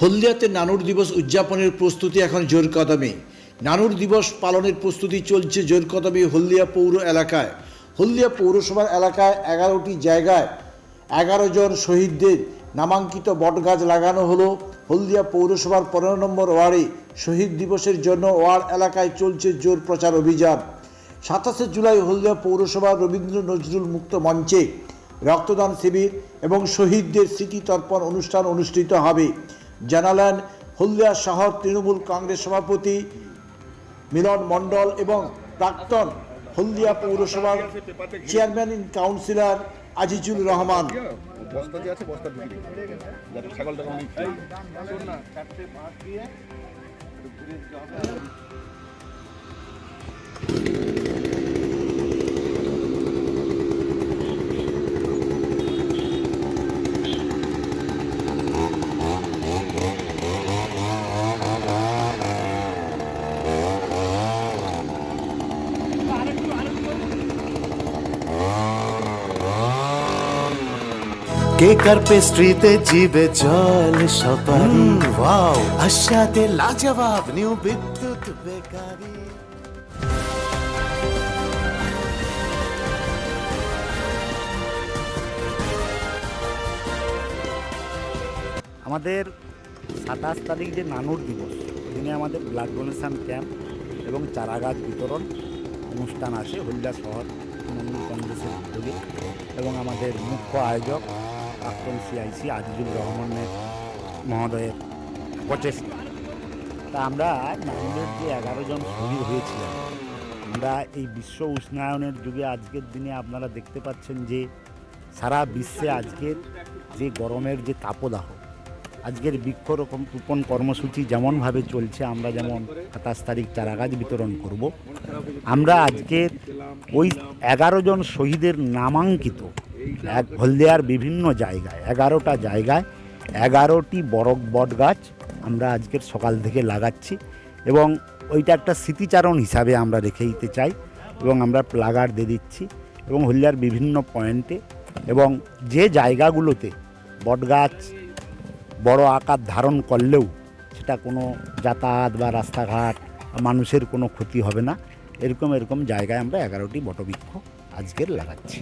হলদিয়াতে নানুর দিবস উদযাপনের প্রস্তুতি এখন জোর কদমে নানুর দিবস পালনের প্রস্তুতি চলছে জোর কদমে হলদিয়া পৌর এলাকায়। হলদিয়া পৌরসভার এলাকায় এগারোটি জায়গায় এগারো জন শহীদদের নামাঙ্কিত বটগাছ লাগানো হলো। হলদিয়া পৌরসভার পনেরো নম্বর ওয়ার্ডে শহীদ দিবসের জন্য ওয়ার্ড এলাকায় চলছে জোর প্রচার অভিযান। সাতাশে জুলাই হলদিয়া পৌরসভার রবীন্দ্র নজরুল মুক্ত মঞ্চে রক্তদান শিবির এবং শহীদদের স্মৃতি তর্পণ অনুষ্ঠান অনুষ্ঠিত হবে। জানালেন হলদিয়া শহর তৃণমূল কংগ্রেস সভাপতি মিলন মণ্ডল এবং প্রাক্তন হলদিয়া পৌরসভার চেয়ারম্যান ইন কাউন্সিলর আজিজুল রহমান। ছাগলটা নেয়। কেকার পেস্ট্রিতে জিবে জল সপারি ওয়াও আশাতে লাজবাব নিউ বিদ্যুৎ বেকারি আমাদের সাতাশ তারিখ যে নানুর দিবস দিনে আমাদের ব্লাড ডোনেশন ক্যাম্প এবং চারাগাছ বিতরণ অনুষ্ঠান আছে হলদিয়া শহর তৃণমূল কংগ্রেসের উদ্যোগে এবং আমাদের মুখ্য আয়োজক প্রাক্তন সিআইসি আজিজুল রহমানের মহোদয়ের প্রচেষ্টা। তা আমরা নানুরের যে এগারো জন শহীদ হয়েছিলেন, আমরা এই বিশ্ব উষ্ণায়নের যুগে আজকের দিনে আপনারা দেখতে পাচ্ছেন যে সারা বিশ্বে আজকের যে গরমের যে তাপদাহ, আজকের বৃক্ষরোপণ রোপণ কর্মসূচি যেমনভাবে চলছে, আমরা যেমন সাতাশ তারিখ চারাগাছ বিতরণ করব, আমরা আজকের ওই এগারো জন শহীদের নামাঙ্কিত এক হলদিয়ার বিভিন্ন জায়গায়, এগারোটা জায়গায় এগারোটি বড় বট গাছ আমরা আজকের সকাল থেকে লাগাচ্ছি এবং ওইটা একটা স্মৃতিচারণ হিসাবে আমরা রেখে দিতে চাই এবং আমরা প্লাগার দিয়ে দিচ্ছি এবং হলদিয়ার বিভিন্ন পয়েন্টে এবং যে জায়গাগুলোতে বটগাছ বড় আকার ধারণ করলেও সেটা কোনো যাতায়াত বা রাস্তাঘাট মানুষের কোনো ক্ষতি হবে না। এরকম এরকম জায়গায় আমরা এগারোটি বটবৃক্ষ আজকের লাগাচ্ছি।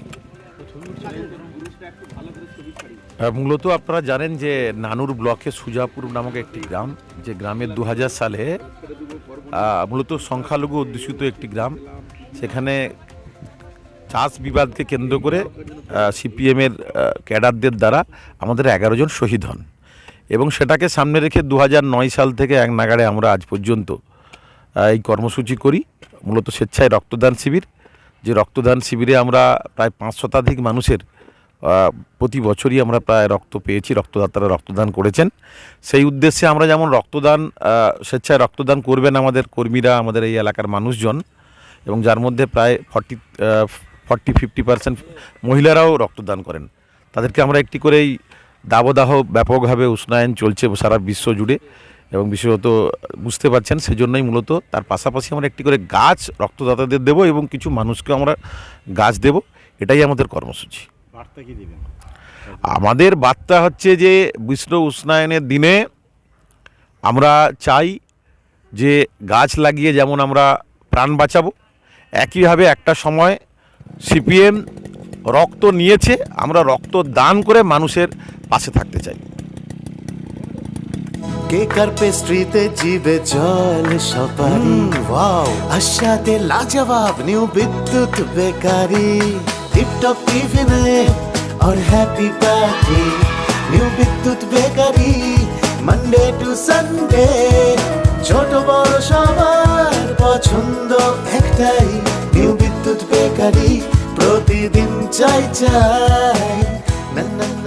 মূলত আপনারা জানেন যে নানুর ব্লকে সুজাপুর নামক একটি গ্রাম, যে গ্রামে দু হাজার সালে মূলত সংখ্যালঘু অধ্যুষিত একটি গ্রাম। সেখানে চাষ বিবাদকে কেন্দ্র করে সিপিএমের ক্যাডারদের দ্বারা আমাদের এগারো জন শহীদ হন। এবং সেটাকে সামনে রেখে দু সাল থেকে এক নাগাড়ে আমরা আজ পর্যন্ত এই কর্মসূচি করি। মূলত স্বেচ্ছায় রক্তদান শিবির। যে রক্তদান শিবিরে আমরা প্রায় পাঁচ শতাধিক মানুষের প্রতি বছরই আমরা প্রায় রক্ত পেয়েছি, রক্তদাতারা রক্তদান করেছেন। সেই উদ্দেশ্যে আমরা যেমন রক্তদান স্বেচ্ছায় রক্তদান করবেন আমাদের কর্মীরা, আমাদের এই এলাকার মানুষজন, এবং যার মধ্যে প্রায় ফর্টি ফর্টি, ফিফটি পার্সেন্ট মহিলারাও রক্তদান করেন। তাদেরকে আমরা একটি করেই দাবদাহ ব্যাপকভাবে উষ্ণায়ন চলছে সারা বিশ্ব জুড়ে, এবং বিশেষত বুঝতে পারছেন, সেজন্যই মূলত তার পাশাপাশি আমরা একটি করে গাছ রক্তদাতাদের দেব এবং কিছু মানুষকে আমরা গাছ দেব, এটাই আমাদের কর্মসূচি। বার্তা কি দেবেন? আমাদের বার্তা হচ্ছে যে বিশ্ব উষ্ণায়নের দিনে আমরা চাই যে গাছ লাগিয়ে যেমন আমরা প্রাণ বাঁচাবো একইভাবে একটা সময় সিপিএম রক্ত নিয়েছে আমরা রক্ত দান করে মানুষের পাশে থাকতে চাই। কেকার পেস্ট্রিতে জিবে জল সপারি ওয়াও আশাতে লাজবাব নিউ বিদ্যুৎ বেকারি। টিপটপ টিফিনে আর happy party new Bidyut bakery Monday to Sunday ছোট বড় সবার পছন্দ একটাই। নিউ বিদ্যুৎ বেকারি, প্রতিদিন চাই চাই। না না।